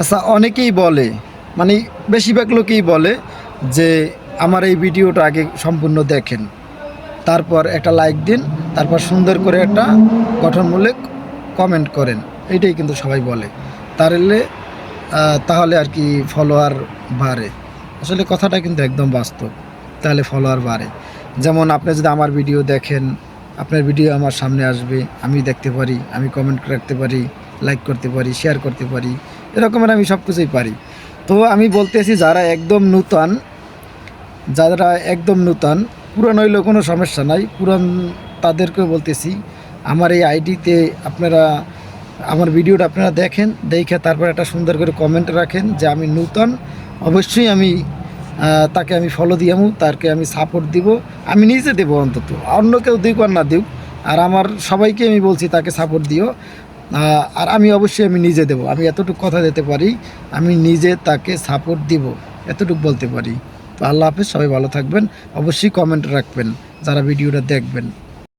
আচ্ছা অনেকেই বলে মানে বেশিরভাগ লোকেই বলে যে আমার এই ভিডিওটা আগে সম্পূর্ণ দেখেন, তারপর একটা লাইক দিন, তারপর সুন্দর করে একটা গঠনমূলক কমেন্ট করেন, এটাই কিন্তু সবাই বলে। তাহলে তাহলে আর কি ফলোয়ার বাড়ে। আসলে কথাটা কিন্তু একদম বাস্তব, তাহলে ফলোয়ার বাড়ে। যেমন আপনি যদি আমার ভিডিও দেখেন, আপনার ভিডিও আমার সামনে আসবে, আমি দেখতে পারি, আমি কমেন্ট রাখতে পারি লাইক করতে পারি শেয়ার করতে পারি এরকমের আমি সব কিছুই পারি। তো আমি বলতেছি যারা একদম নূতন, যারা একদম নূতন, পুরান হইলেও কোনো সমস্যা নাই, পুরান তাদেরকেও বলতেছি, আমার এই আইডিতে আপনারা, আমার ভিডিওটা আপনারা দেখেন, দেখে তারপর একটা সুন্দর করে কমেন্ট রাখেন যে আমি নূতন, অবশ্যই আমি তাকে আমি ফলো দিয়ামু তাকে আমি সাপোর্ট দিব, আমি নিজে দেবো অন্তত, অন্য কেউ দিক আর না দিক, আর আমার সবাইকে আমি বলছি তাকে সাপোর্ট দিও আর আমি অবশ্যই আমি নিজে দেব। আমি এতটুকু কথা দিতে পারি, আমি নিজে তাকে সাপোর্ট দিব, এতটুকু বলতে পারি। তো আল্লাহ হাফেজ, সবাই ভালো থাকবেন। অবশ্যই কমেন্ট রাখবেন, যারা ভিডিওটা দেখবেন।